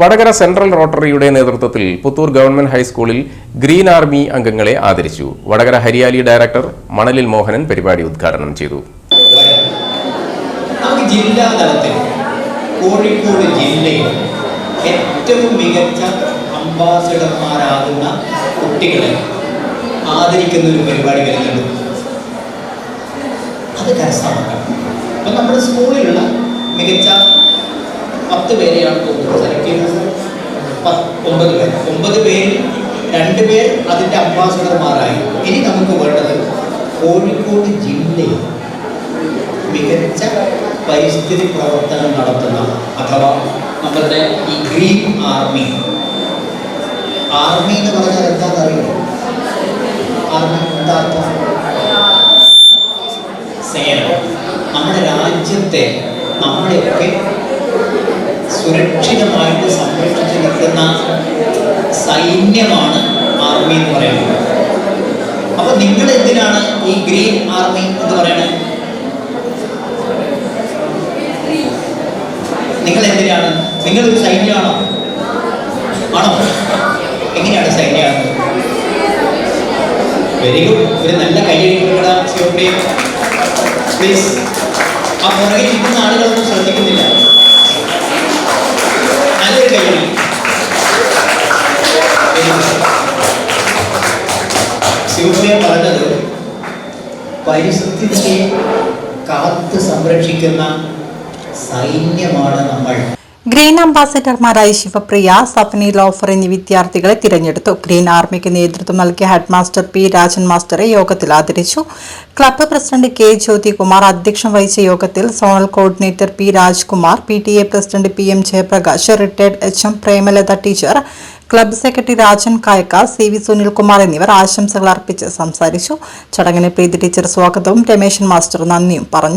Vadakara central റോട്ടറിയുടെ നേതൃത്വത്തിൽ Puthur government ഹൈസ്കൂളിൽ ഗ്രീൻ ആർമി അംഗങ്ങളെ ആദരിച്ചു. വടകര ഹരിയാലി ഡയറക്ടർ മണലിൽ മോഹനൻ പരിപാടി ഉദ്ഘാടനം ചെയ്തു. ജില്ലാ തലത്തിൽ കോഴിക്കോട് ജില്ലയിൽ ഏറ്റവും മികച്ച അംബാസഡർമാരാകുന്ന കുട്ടികളെ ആദരിക്കുന്ന ഒരു പരിപാടി വരുന്നുണ്ട് അത് കരസ്ഥമാക്കണം. അപ്പം നമ്മുടെ സ്കൂളിലുള്ള മികച്ച പത്ത് പേരെയാണ് പത്ത് ഒമ്പത് പേർ ഒമ്പത് പേരിൽ രണ്ട് പേർ അതിന്റെ അംബാസഡർമാരായി. ഇനി നമുക്ക് വേണ്ടത് കോഴിക്കോട് ജില്ലയിൽ മികച്ച പരിസ്ഥിതി പ്രവർത്തനം നടത്തുന്ന അഥവാ നമ്മളുടെ ഈ ഗ്രീൻ ആർമി. ആർമി എന്ന് പറഞ്ഞാൽ എന്താണെന്ന് അറിയോ? ആർമി എന്താ അർത്ഥം സേന. നമ്മുടെ രാജ്യത്തെ നമ്മളെയൊക്കെ സുരക്ഷിതമായിട്ട് സംരക്ഷിച്ച് നിർത്തുന്ന സൈന്യമാണ് ആർമി എന്ന് പറയുന്നത്. അപ്പൊ നിങ്ങൾ എന്തിനാണ് ഈ ഗ്രീൻ ആർമി എന്ന് പറയുന്നത് നിങ്ങൾ എന്തിനാണ്? നിങ്ങൾ ഒരു സൈന്യമാണോ ആണോ? എങ്ങനെയാണ് സൈന്യമാകുന്നത് വെരി ഗുഡ് ഒരു നല്ല കൈ ശിവപ്രിയ പ്ലീസ് ആ പുറകിൽ ശിവപ്രിയ പറഞ്ഞത് പരിസ്ഥിതിയെ കാത്ത് സംരക്ഷിക്കുന്ന സൈന്യമാണ് നമ്മൾ. ഗ്രീൻ അംബാസഡർമാരായ ശിവപ്രിയ സഫനി ലോഫർ എന്നീ വിദ്യാർത്ഥികളെ തിരഞ്ഞെടുത്തു. ഗ്രീൻ ആർമിക്ക് നേതൃത്വം നൽകിയ ഹെഡ് മാസ്റ്റർ പി രാജൻ മാസ്റ്ററെ യോഗത്തിൽ ആദരിച്ചു. ക്ലബ്ബ് പ്രസിഡന്റ് കെ ജ്യോതികുമാർ അധ്യക്ഷം വഹിച്ച യോഗത്തിൽ zonal coordinator P Rajkumar P T A president P M Jayaprakash retired H M Premalatha teacher club secretary Rajan Kayakka C V Sunilkumar എന്നിവർ ആശംസകൾ അർപ്പിച്ച് സംസാരിച്ചു. ചടങ്ങിന് പ്രീതി ടീച്ചർ സ്വാഗതവും രമേശൻ മാസ്റ്റർ നന്ദിയും പറഞ്ഞു.